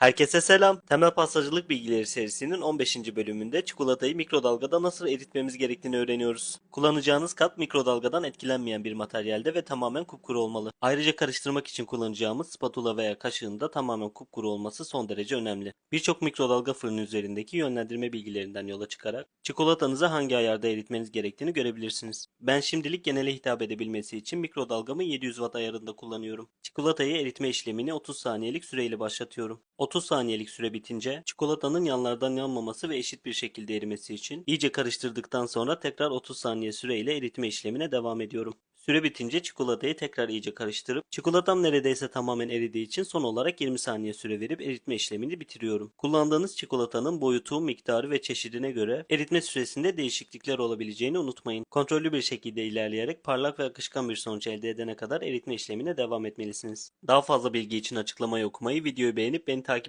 Herkese selam. Temel pastacılık bilgileri serisinin 15. bölümünde çikolatayı mikrodalgada nasıl eritmemiz gerektiğini öğreniyoruz. Kullanacağınız kap mikrodalgadan etkilenmeyen bir materyalde ve tamamen kupkuru olmalı. Ayrıca karıştırmak için kullanacağımız spatula veya kaşığın da tamamen kupkuru olması son derece önemli. Birçok mikrodalga fırını üzerindeki yönlendirme bilgilerinden yola çıkarak çikolatanızı hangi ayarda eritmeniz gerektiğini görebilirsiniz. Ben şimdilik genele hitap edebilmesi için mikrodalgamı 700 watt ayarında kullanıyorum. Çikolatayı eritme işlemini 30 saniyelik süreyle başlatıyorum. 30 saniyelik süre bitince çikolatanın yanlardan yanmaması ve eşit bir şekilde erimesi için iyice karıştırdıktan sonra tekrar 30 saniye süreyle eritme işlemine devam ediyorum. Süre bitince çikolatayı tekrar iyice karıştırıp çikolatam neredeyse tamamen eridiği için son olarak 20 saniye süre verip eritme işlemini bitiriyorum. Kullandığınız çikolatanın boyutu, miktarı ve çeşidine göre eritme süresinde değişiklikler olabileceğini unutmayın. Kontrollü bir şekilde ilerleyerek parlak ve akışkan bir sonuç elde edene kadar eritme işlemine devam etmelisiniz. Daha fazla bilgi için açıklamayı okumayı, videoyu beğenip beni takip